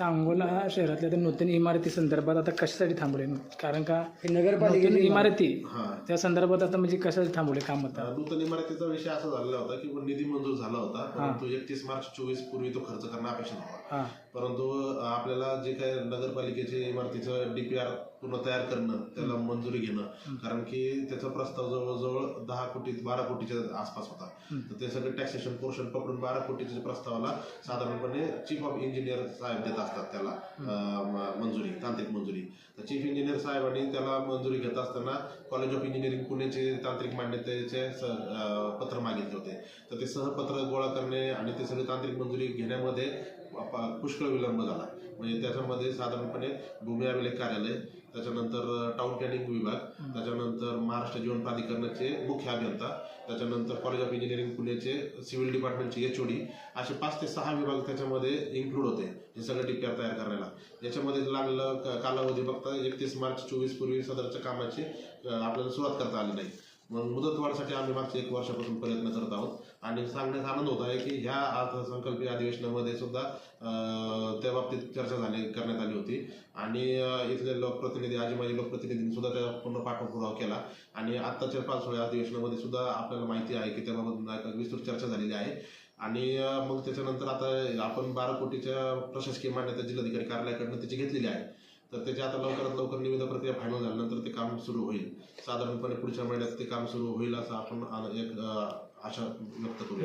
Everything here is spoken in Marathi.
सांगोला शहरातल्या त्या नूतन इमारती संदर्भात आता कशासाठी थांबवले? कारण का हे नूतन नगरपालिकेची इमारती हा. त्या संदर्भात आता म्हणजे कशासाठी थांबवले काम आता? नूतन इमारतीचा विषय असा झालेला होता की निधी मंजूर झाला होता परंतु एकतीस मार्च चोवीस पूर्वी तो खर्च करणं अपेक्षित होता हां. परंतु अ, आपल्याला जे काही नगरपालिकेचे इमारतीचं डीपीआर पूर्ण तयार करणं त्याला मंजुरी घेणं कारण की त्याचा प्रस्ताव जवळजवळ दहा कोटी बारा कोटीच्या आसपास होता. तर ते सगळे टॅक्सेशन पोर्शन पकडून बारा कोटीच्या प्रस्तावाला साधारणपणे चीफ ऑफ इंजिनियर साहेब देत असतात. त्याला. मंजुरी तांत्रिक मंजुरी. तर चीफ इंजिनियर साहेबांनी त्याला मंजुरी घेत असताना कॉलेज ऑफ इंजिनिअरिंग पुणेचे तांत्रिक मान्यतेचे पत्र मागितले होते. तर ते सहपत्र गोळा करणे आणि ते सगळे तांत्रिक मंजुरी घेण्यामध्ये पुष्कळ विलंब झाला. म्हणजे त्याच्यामध्ये साधारणपणे भूमी अभिलेख कार्यालय त्याच्यानंतर टाउन प्लॅनिंग विभाग त्याच्यानंतर महाराष्ट्र जीवन प्राधिकरणाचे मुख्य अभियंता त्याच्यानंतर कॉलेज ऑफ इंजिनिअरिंग पुणेचे सिव्हिल डिपार्टमेंटचे एच असे पाच ते सहा विभाग त्याच्यामध्ये इन्क्लूड होते हे सगळं डीपीआर तयार करायला याच्यामध्ये लागलं कालावधी बघता एकतीस मार्च चोवीस पूर्वी सदरच्या कामाची आपल्याला सुरुवात करता आली नाही. मग मुदतवाढसाठी आम्ही मागच्या एक वर्षापासून प्रयत्न करत आहोत. आणि सांगण्याचा आनंद होत आहे की ह्या अर्थसंकल्पीय अधिवेशनामध्ये सुद्धा त्या बाबतीत चर्चा झाली करण्यात आली होती. आणि इथले लोकप्रतिनिधी आजी माजी लोकप्रतिनिधींनी सुद्धा त्याचा पूर्ण पाठपुरावा केला. आणि आत्ताच्या पाचोळ्या अधिवेशनामध्ये सुद्धा आपल्याला माहिती आहे की त्याबाबत विस्तृत चर्चा झालेली आहे. आणि मग त्याच्यानंतर आता आपण बारा कोटीच्या प्रशासकीय मान्यता जिल्हाधिकारी कार्यालयाकडनं त्याची घेतलेली आहे. तर त्याच्या आता लवकरात लवकर निविदा प्रक्रिया फायनल झाल्यानंतर ते काम सुरू होईल. साधारणपणे पुढच्या महिन्यात ते काम सुरू होईल असं आपण एक आशा व्यक्त करू.